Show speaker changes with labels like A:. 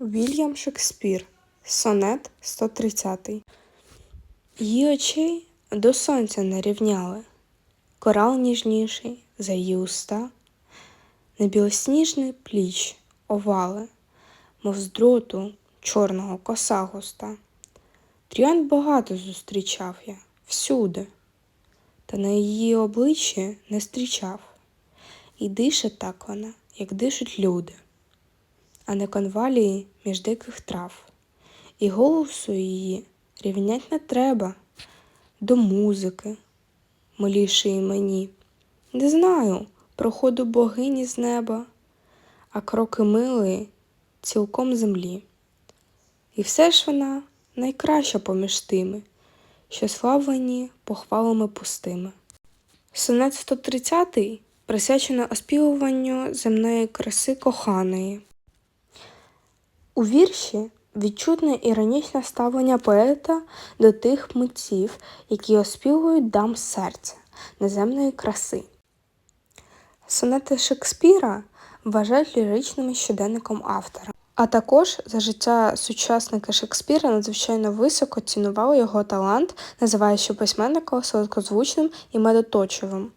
A: Вільям Шекспір. Сонет 130. Її очей до сонця не рівняли. Корал ніжніший за її уста, на білосніжний пліч овали, мов з дроту чорного коса густа. Тріон багато зустрічав я всюди, та на її обличчі не зустрічав. І дише так вона, як дишуть люди, а не конвалії між диких трав. І голосу її рівнять не треба до музики, милішої мені. Не знаю проходу богині з неба, а кроки милої цілком землі. І все ж вона найкраща поміж тими, що славлені похвалами пустими. Сонет 130 присвячено оспівуванню земної краси коханої. У вірші відчутне іронічне ставлення поета до тих митців, які оспівують дам серця неземної краси. Сонети Шекспіра вважають ліричним щоденником автора. А також за життя сучасники Шекспіра надзвичайно високо цінували його талант, називаючи письменника солодкозвучним і медоточивим.